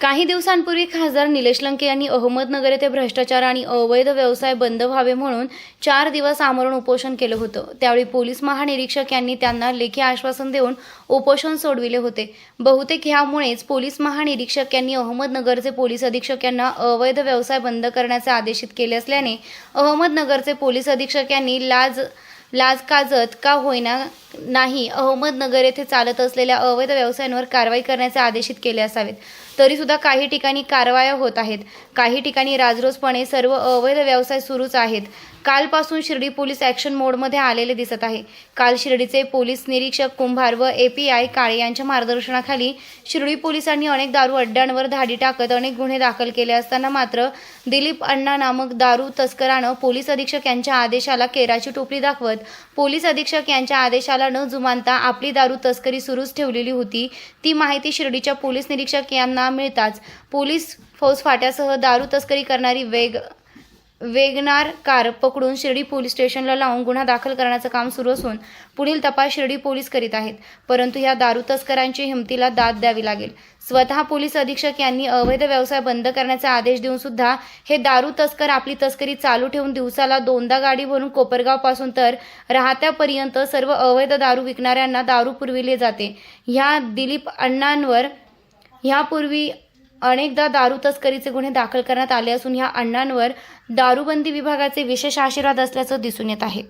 काही दिवसांपूर्वी खासदार निलेश लंके यांनी अहमदनगर येथे भ्रष्टाचार आणि अवैध व्यवसाय बंद व्हावे म्हणून चार दिवस आमरण उपोषण केलं होतं. त्यावेळी पोलीस महानिरीक्षक यांनी त्यांना लेखी आश्वासन देऊन उपोषण सोडविले होते. बहुतेक ह्यामुळेच पोलीस महानिरीक्षक यांनी अहमदनगरचे पोलीस अधीक्षक यांना अवैध व्यवसाय बंद करण्याचे आदेशित केले असल्याने अहमदनगरचे पोलीस अधीक्षक यांनी लाज लाज काजत का होईना नाही अहमदनगर येथे चालत असलेल्या अवैध व्यवसायांवर कारवाई करण्याचे आदेशित केले असावेत. तरी सुद्धा काही ठिकाणी कारवाया होत आहेत. काही ठिकाणी राजरोसपणे सर्व अवैध व्यवसाय सुरूच आहेत. कालपासून शिर्डी पोलीस ॲक्शन मोडमध्ये आलेले दिसत आहे. काल शिर्डीचे पोलीस निरीक्षक कुंभार व ए पी आय काळे यांच्या मार्गदर्शनाखाली शिर्डी पोलिसांनी अनेक दारू अड्ड्यांवर धाडी टाकत अनेक गुन्हे दाखल केले असताना मात्र दिलीप अण्णा नामक दारू तस्करानं पोलीस अधीक्षक यांच्या आदेशाला केराची टोपली दाखवत पोलीस अधीक्षक यांच्या आदेशाला न जुमानता आपली दारू तस्करी सुरूच ठेवलेली होती. ती माहिती शिर्डीच्या पोलीस निरीक्षक यांना मिळताच पोलीस फौजफाट्यासह दारू तस्करी करणारी वेग वेगनार कार पकडून शिर्डी पोलीस स्टेशनला लावून गुन्हा दाखल करण्याचं काम सुरू असून पुढील तपास शिर्डी पोलीस करीत आहेत. परंतु ह्या दारू तस्करांची हिमतीला दाद द्यावी लागेल. स्वतः पोलीस अधीक्षक यांनी अवैध व्यवसाय बंद करण्याचा आदेश देऊन सुद्धा हे दारू तस्कर आपली तस्करी चालू ठेवून दिवसाला दोनदा गाडी भरून कोपरगावपासून तर राहत्यापर्यंत सर्व अवैध दारू विकणाऱ्यांना दारू पुरविले जाते. ह्या दिलीप अण्णांवर ह्यापूर्वी अनेकदा दारू तस्करीचे गुन्हे दाखल करण्यात आले असून ह्या अण्णांवर दारूबंदी विभागाचे विशेष आशीर्वाद असल्याचं दिसून येत आहे.